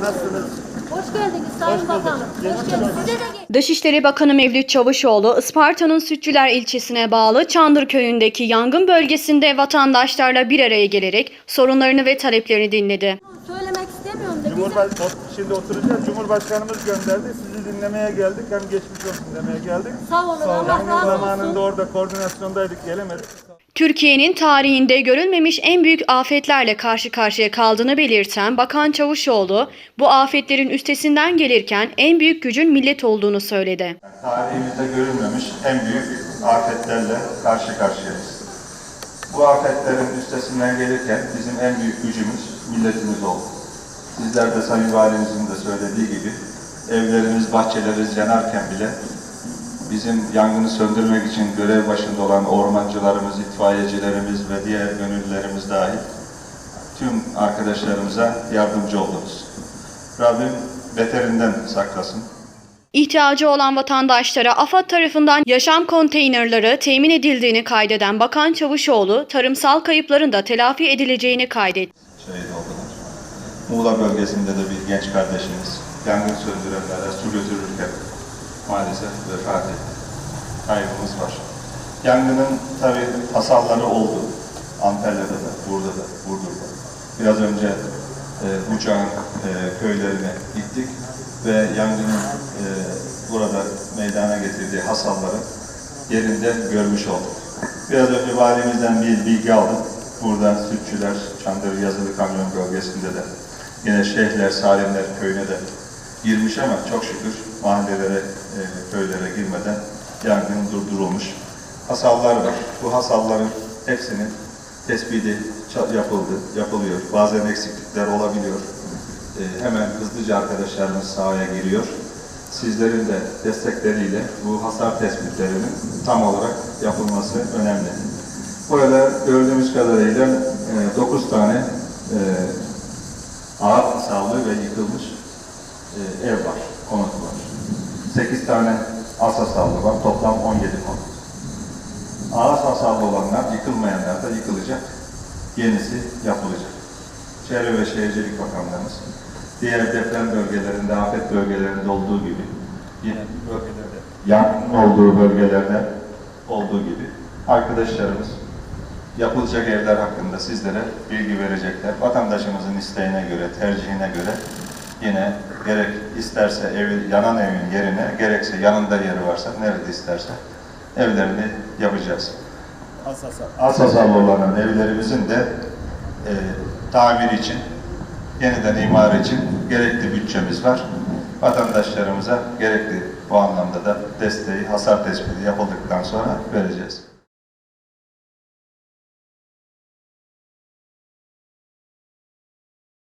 Merhabalar, nasılsınız? Hoş geldiniz Sayın Bakanım. Hoş geldiniz. Size de Dışişleri Bakanı Mevlüt Çavuşoğlu, Isparta'nın Sütçüler ilçesine bağlı Çandır köyündeki yangın bölgesinde vatandaşlarla bir araya gelerek sorunlarını ve taleplerini dinledi. Söylemek istemiyorum da bizim Cumhurbaşkanı şimdi oturacağız. Cumhurbaşkanımız gönderdi. Sizi dinlemeye geldik. Hem geçmiş olsun demeye geldik. sağ olun Allah Yangın razı zamanında olsun. orada koordinasyondaydık, gelemedik. Türkiye'nin tarihinde görülmemiş en büyük afetlerle karşı karşıya kaldığını belirten Bakan Çavuşoğlu, bu afetlerin üstesinden gelirken en büyük gücün millet olduğunu söyledi. tarihimizde görülmemiş en büyük afetlerle karşı karşıyayız. Bu afetlerin üstesinden gelirken bizim en büyük gücümüz milletimiz oldu. Sizler de Sayın Valimizin de söylediği gibi evlerimiz, bahçelerimiz yanarken bile bizim yangını söndürmek için görev başında olan ormancılarımız, itfaiyecilerimiz ve diğer gönüllülerimiz dahil tüm arkadaşlarımıza yardımcı oldunuz. Rabbim beterinden saklasın. İhtiyacı olan vatandaşlara AFAD tarafından yaşam konteynerları temin edildiğini kaydeden Bakan Çavuşoğlu, tarımsal kayıpların da telafi edileceğini kaydetti. şehit oldular. Muğla bölgesinde de bir genç kardeşimiz yangın söndürenlere su götürürken maalesef vefat etti. Kaybımız var. Yangının tabi hasarları oldu. Antalya'da da, burada da, Burdur'da. Biraz önce e, Bucak'ın e, köylerine gittik ve yangının e, burada meydana getirdiği hasarları yerinde görmüş olduk. Biraz önce valimizden bir bilgi aldım. Burada Sütçüler, Çandır Yazılı Kamyon bölgesinde de yine Şeyhler, Salimler köyüne de girmiş ama çok şükür mahallelere, e, köylere girmeden yangın durdurulmuş. Hasallar var. Bu hasalların hepsinin tespiti yapıldı, yapılıyor. Bazen eksiklikler olabiliyor. E, hemen hızlıca arkadaşlarımız sahaya giriyor. Sizlerin de destekleriyle bu hasar tespitlerinin tam olarak yapılması önemli. Burada gördüğümüz kadarıyla 9 tane e, ağır hasarlı ve yıkılmış e, ev var, konut var. 8 tane az hasarlı var, toplam 17 konut. Ağır hasarlı olanlar, yıkılmayanlar da yıkılacak, yenisi yapılacak. Çevre ve Şehircilik Bakanlığımız, diğer deprem bölgelerinde, afet bölgelerinde olduğu gibi, yine bölgelerde, yangın olduğu bölgelerde olduğu gibi arkadaşlarımız yapılacak evler hakkında sizlere bilgi verecekler. Vatandaşımızın isteğine göre, tercihine göre yine gerek isterse evi, yanan evin yerine, gerekse yanında yeri varsa, nerede isterse evlerini yapacağız. Az hasarlı olan evlerimizin de e, tamir için, yeniden imar için gerekli bütçemiz var. Vatandaşlarımıza gerekli bu anlamda da desteği, hasar tespiti yapıldıktan sonra vereceğiz.